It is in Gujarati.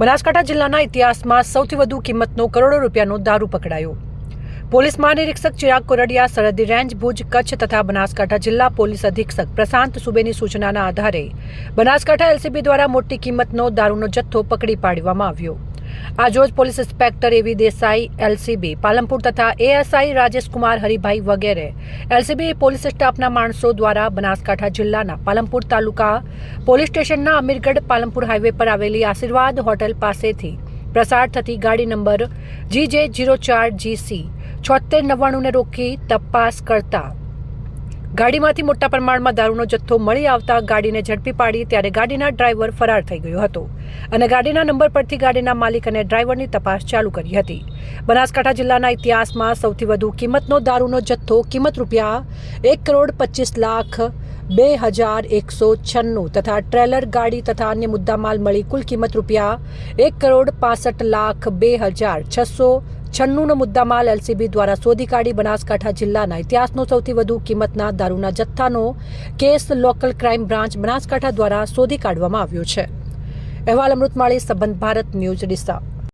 બનાસકાંઠા જિલ્લાના ઇતિહાસમાં સૌથી વધુ કિંમતનો કરોડો રૂપિયાનો દારૂ પકડાયો. પોલીસ મહાનિરીક્ષક ચિરાગ કોરડિયા, સરહદી રેન્જ ભુજ, કચ્છ તથા બનાસકાંઠા જિલ્લા પોલીસ અધિક્ષક પ્રશાંત સુબેની સૂચનાના આધારે બનાસકાંઠા એલસીબી દ્વારા મોટી કિંમતનો દારૂનો જથ્થો પકડી પાડવામાં આવ્યો. આજરોજ પોલીસ ઇન્સ્પેક્ટર એવી દેસાઈ, એલસીબી, પાલનપુર તથા એએસઆઈ રાજેશકુમાર, હરિભાઈ વગેરે એલસીબી પોલીસ સ્ટાફના માણસો દ્વારા બનાસકાંઠા જિલ્લાના પાલનપુર તાલુકા પોલીસ સ્ટેશનના અમીરગઢ પાલનપુર હાઈવે પર આવેલી આશીર્વાદ હોટેલ પાસેથી પ્રસાર થતી ગાડી નંબર જી જે જીરો ચાર જીસી છોતેર નવ્વાણુંને રોકી તપાસ કરતા. ગાડીમાંથી મોટા પ્રમાણમાં દારૂનો જથ્થો મળી આવતા ગાડીને ઝડપી પાડી ત્યારે ગાડીના ડ્રાઈવર ફરાર થઈ ગયો હતો અને ગાડીના નંબર પરથી ગાડીના માલિક અને ડ્રાઈવરની તપાસ ચાલુ કરી હતી. બનાસકાંઠા જિલ્લાના ઇતિહાસમાં સૌથી વધુ કિંમતનો દારૂનો જથ્થો કિંમત રૂપિયા એક કરોડ પચીસ લાખ બે હજાર એકસો છન્નું તથા ટ્રેલર, ગાડી તથા અન્ય મુદ્દામાલ મળી કુલ કિંમત રૂપિયા એક કરોડ પાસઠ લાખ બે હજાર છસો છન્નુંનો મુદ્દામાલ એલસીબી દ્વારા શોધી કાઢી બનાસકાંઠા જિલ્લાના ઇતિહાસનો સૌથી વધુ કિંમતના દારૂના જથ્થાનો case local crime branch Banaskantha દ્વારા શોધી કાઢવામાં આવ્યો છે. અહેવાલ અમૃતમાળી, સંબંધ ભારત ન્યૂઝ, ડીસા.